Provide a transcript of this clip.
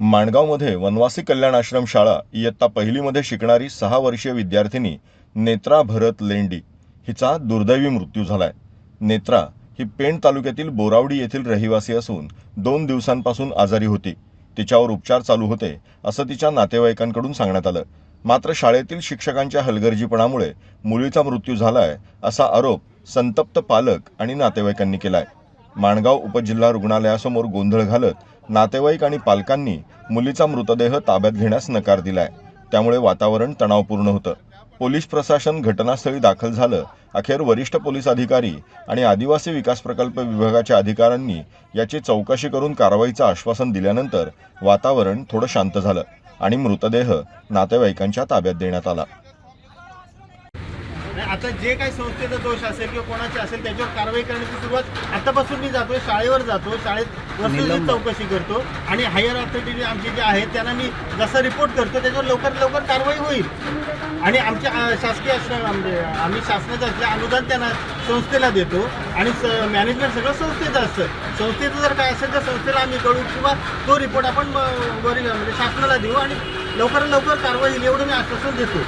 माणगावमध्ये वनवासी कल्याण आश्रम शाळा इयत्ता पहिलीमध्ये शिकणारी सहा वर्षीय विद्यार्थिनी नेत्रा भरत लेंडी हिचा दुर्दैवी मृत्यू झालाय. नेत्रा ही पेण तालुक्यातील बोरावडी येथील रहिवासी असून दोन दिवसांपासून आजारी होती. तिच्यावर उपचार चालू होते असं तिच्या नातेवाईकांकडून सांगण्यात आलं. मात्र शाळेतील शिक्षकांच्या हलगर्जीपणामुळे मुलीचा मृत्यू झालाय असा आरोप संतप्त पालक आणि नातेवाईकांनी केलाय. माणगाव उपजिल्हा रुग्णालयासमोर गोंधळ घालत नातेवाईक आणि पालकांनी मुलीचा मृतदेह ताब्यात घेण्यास नकार दिलाय. त्यामुळे वातावरण तणावपूर्ण होतं. पोलीस प्रशासन घटनास्थळी दाखल झालं. अखेर वरिष्ठ पोलीस अधिकारी आणि आदिवासी विकास प्रकल्प विभागाच्या अधिकाऱ्यांनी याची चौकशी करून कारवाईचं आश्वासन दिल्यानंतर वातावरण थोडं शांत झालं आणि मृतदेह नातेवाईकांच्या ताब्यात देण्यात आला. आता जे काही संस्थेचा दोष असेल किंवा कोणाचे असेल त्याच्यावर कारवाई करण्याची सुरुवात आतापासून मी जातोय शाळेवर जातो शाळेत वस्तूची चौकशी करतो. आणि हायर अथॉरिटी आमचे जे आहेत त्यांना मी जसा रिपोर्ट करतो त्याच्यावर लवकर लवकर कारवाई होईल. आणि आमच्या शासकीय म्हणजे आम्ही शासनाचं असल्या अनुदान त्यांना संस्थेला देतो. आणि मॅनेजमेंट सगळं संस्थेचं असतं. संस्थेचं जर काय असेल तर संस्थेला आम्ही कळू किंवा तो रिपोर्ट आपण वरील म्हणजे शासनाला देऊ आणि लवकरात लवकर कारवाई होईल एवढं मी आश्वासन देतो.